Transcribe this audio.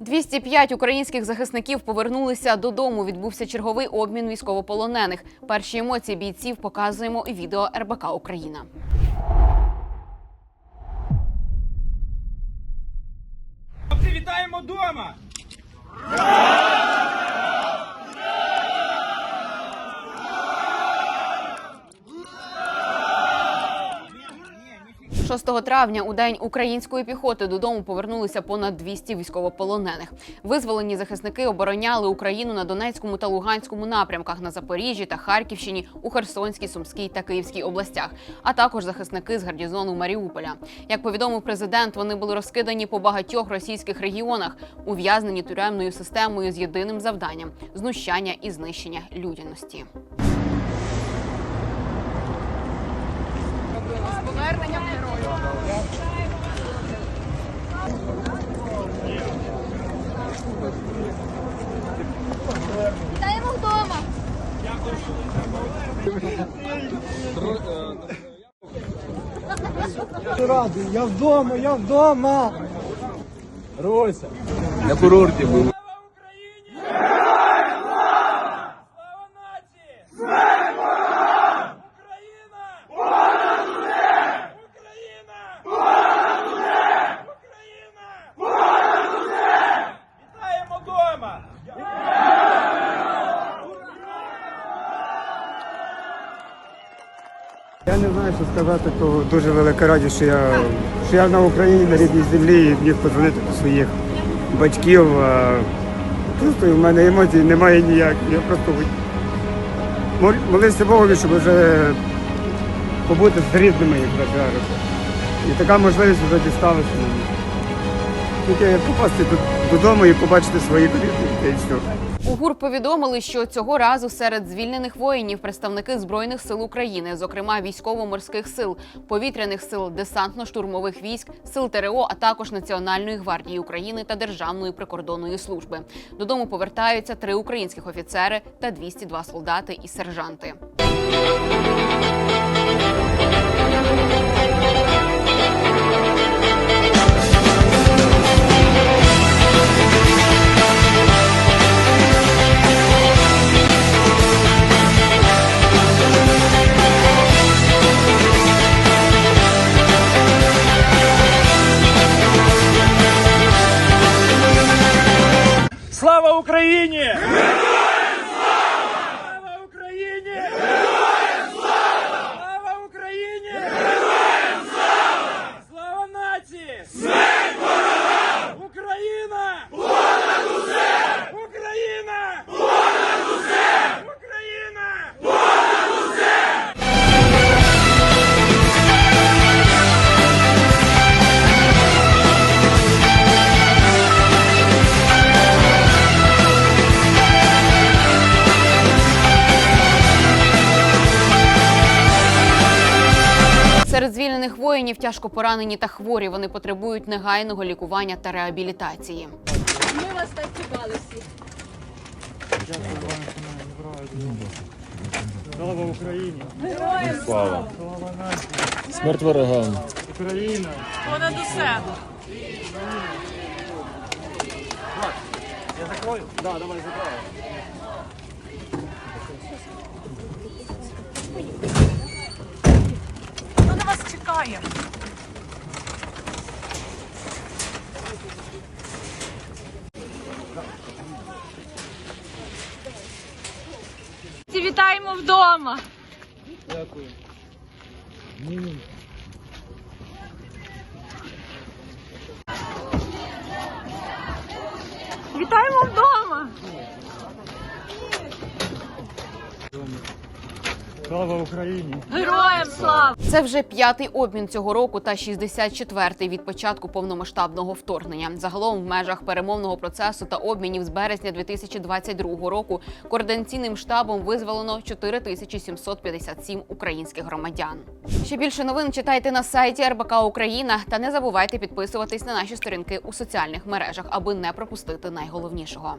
205 українських захисників повернулися додому. Відбувся черговий обмін військовополонених. Перші емоції бійців показуємо і відео РБК Україна. Привітаємо вітаємо 6 травня у день української піхоти додому повернулися понад 200 військовополонених. Визволені захисники обороняли Україну на Донецькому та Луганському напрямках на Запоріжжі та Харківщині, у Херсонській, Сумській та Київській областях, а також захисники з гарнізону Маріуполя. Як повідомив президент, вони були розкидані по багатьох російських регіонах, ув'язнені тюремною системою з єдиним завданням знущання і знищення людяності. Вітаємо вдома. радий, я вдома, я вдома. Руся. На курорті був. Слава Україні! Слава нації! Смерть ворогам! Україна! Понад усе! Україна! Понад усе! Україна! Понад усе! Вітаємо вдома! Я не знаю, що сказати, то дуже велика радість, що я, що я на Україні, на рідній землі і міг подзвонити до своїх батьків. Просто в мене емоцій немає ніяких. Я просто молився Богові, щоб вже побути з рідними, як зараз. І така можливість вже дісталася мені. Тільки попасти до- додому і побачити свої і. У ГУР повідомили, що цього разу серед звільнених воїнів представники збройних сил України, зокрема військово-морських сил, повітряних сил, десантно-штурмових військ, сил ТРО, а також Національної гвардії України та Державної прикордонної служби. Додому повертаються три українських офіцери та 202 солдати і сержанти. Україні! Серед звільнених воїнів тяжко поранені та хворі. Вони потребують негайного лікування та реабілітації. Ми вас так чекали всі. Слава Україні! Героям Слава. Смерть ворогам. Україна! понад усе. Я закрою? Да, давай закрою. Хто на вас? Вітаємо вдома. Дякую. Вітаємо вдома. Слава Україні! Героям слава. Це вже п'ятий обмін цього року та 64-й від початку повномасштабного вторгнення. Загалом в межах перемовного процесу та обмінів з березня 2022 року координаційним штабом визволено 4757 українських громадян. Ще більше новин читайте на сайті РБК Україна та не забувайте підписуватись на наші сторінки у соціальних мережах, аби не пропустити найголовнішого.